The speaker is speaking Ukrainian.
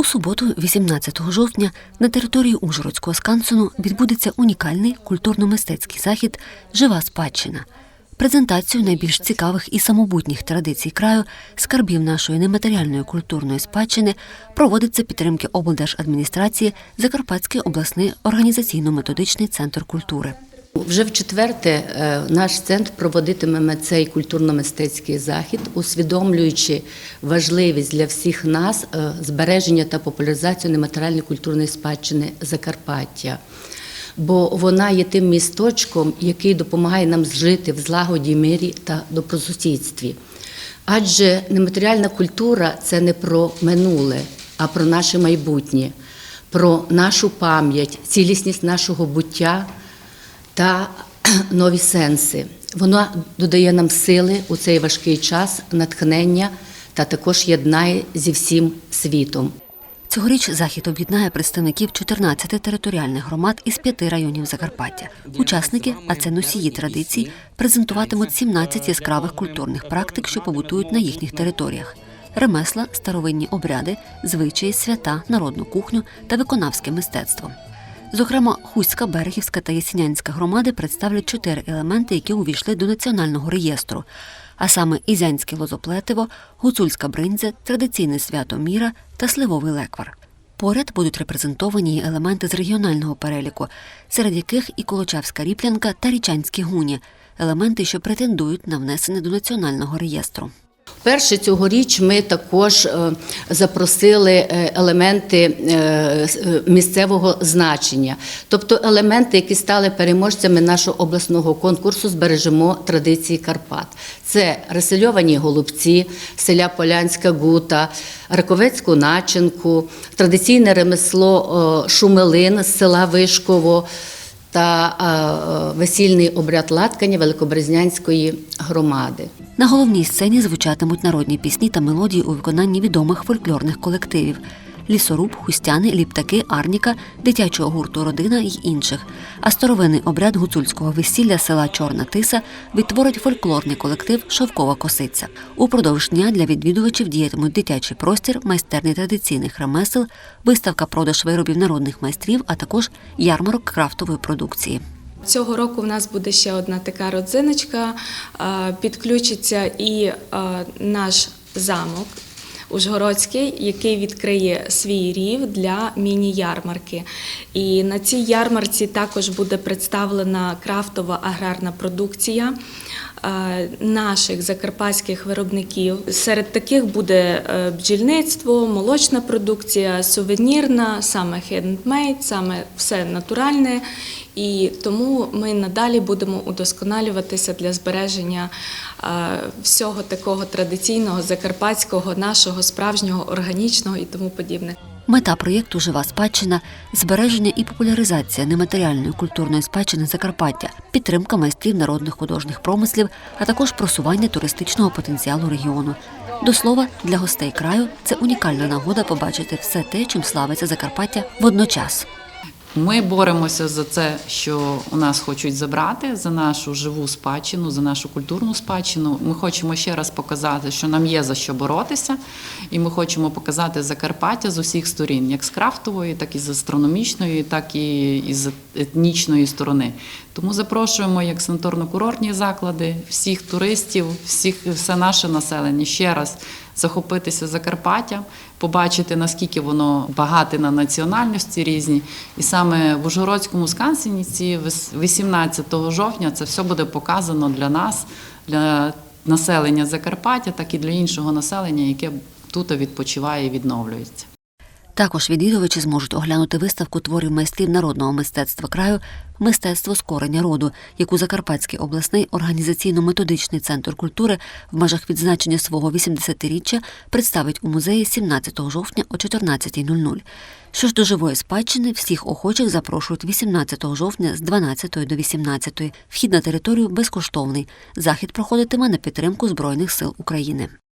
У суботу, 18 жовтня, на території Ужгородського скансену відбудеться унікальний культурно-мистецький захід Жива спадщина. Презентацію найбільш цікавих і самобутніх традицій краю, скарбів нашої нематеріальної культурної спадщини проводиться підтримки облдержадміністрації Закарпатський обласний організаційно-методичний центр культури. Вже в четверте е, наш центр проводитиме цей культурно-мистецький захід, усвідомлюючи важливість для всіх нас е, збереження та популяризацію нематеріальної культурної спадщини Закарпаття. Бо вона є тим місточком, який допомагає нам жити в злагоді, мирі та добросусідстві. Адже нематеріальна культура це не про минуле, а про наше майбутнє, про нашу пам'ять, цілісність нашого буття та нові сенси. Вона додає нам сили у цей важкий час, натхнення та також єднає зі всім світом. Цьогоріч захід об'єднає представників 14 територіальних громад із п'яти районів Закарпаття. Учасники, а це носії традицій, презентуватимуть 17 яскравих культурних практик, що побутують на їхніх територіях. Ремесла, старовинні обряди, звичаї, свята, народну кухню та виконавське мистецтво. Зокрема, Хуська, Берегівська та Ясінянська громади представлять чотири елементи, які увійшли до національного реєстру, а саме Ізянське лозоплетиво, гуцульська бриндзя, традиційне свято міра та сливовий леквар. Поряд будуть репрезентовані елементи з регіонального переліку, серед яких і Колочавська ріплянка та річанські гуні, елементи, що претендують на внесення до національного реєстру. Перше цьогоріч ми також е, запросили е, елементи е, місцевого значення, тобто елементи, які стали переможцями нашого обласного конкурсу Збережемо традиції Карпат. Це ресельовані голубці, селя Полянська гута, Раковецьку начинку, традиційне ремесло шумелин з села Вишково та весільний обряд латкання Великобрезнянської громади. На головній сцені звучатимуть народні пісні та мелодії у виконанні відомих фольклорних колективів: лісоруб, хустяни, ліптаки, арніка, дитячого гурту Родина й інших. А старовинний обряд гуцульського весілля села Чорна Тиса відтворить фольклорний колектив Шовкова косиця. Упродовж дня для відвідувачів діятимуть дитячий простір, майстерні традиційних ремесел, виставка продаж виробів народних майстрів, а також ярмарок крафтової продукції. Цього року в нас буде ще одна така родзиночка. Е, Підключиться і е, наш замок Ужгородський, який відкриє свій рів для міні-ярмарки. І на цій ярмарці також буде представлена крафтова аграрна продукція е, наших закарпатських виробників. Серед таких буде бджільництво, молочна продукція, сувенірна, саме хендмейд, саме все натуральне. І тому ми надалі будемо удосконалюватися для збереження е, всього такого традиційного закарпатського, нашого справжнього, органічного і тому подібне. Мета проєкту Жива спадщина збереження і популяризація нематеріальної культурної спадщини Закарпаття, підтримка майстрів народних художніх промислів, а також просування туристичного потенціалу регіону. До слова, для гостей краю це унікальна нагода побачити все те, чим славиться Закарпаття водночас. Ми боремося за це, що у нас хочуть забрати, за нашу живу спадщину, за нашу культурну спадщину. Ми хочемо ще раз показати, що нам є за що боротися, і ми хочемо показати Закарпаття з усіх сторін, як з крафтової, так і з астрономічної, так і із етнічної сторони. Тому запрошуємо як санаторно-курортні заклади, всіх туристів, всіх, все наше населення ще раз захопитися Закарпаттям, побачити наскільки воно багате на національності різні. І саме в Ужгородському скансені ці 18 жовтня це все буде показано для нас, для населення Закарпаття, так і для іншого населення, яке тут відпочиває і відновлюється. Також відвідувачі зможуть оглянути виставку творів майстрів народного мистецтва краю Мистецтво скорення роду, яку Закарпатський обласний організаційно-методичний центр культури в межах відзначення свого 80-річчя представить у музеї 17 жовтня о 14.00. Що ж до живої спадщини, всіх охочих запрошують 18 жовтня з 12 до 18. Вхід на територію безкоштовний. Захід проходитиме на підтримку Збройних сил України.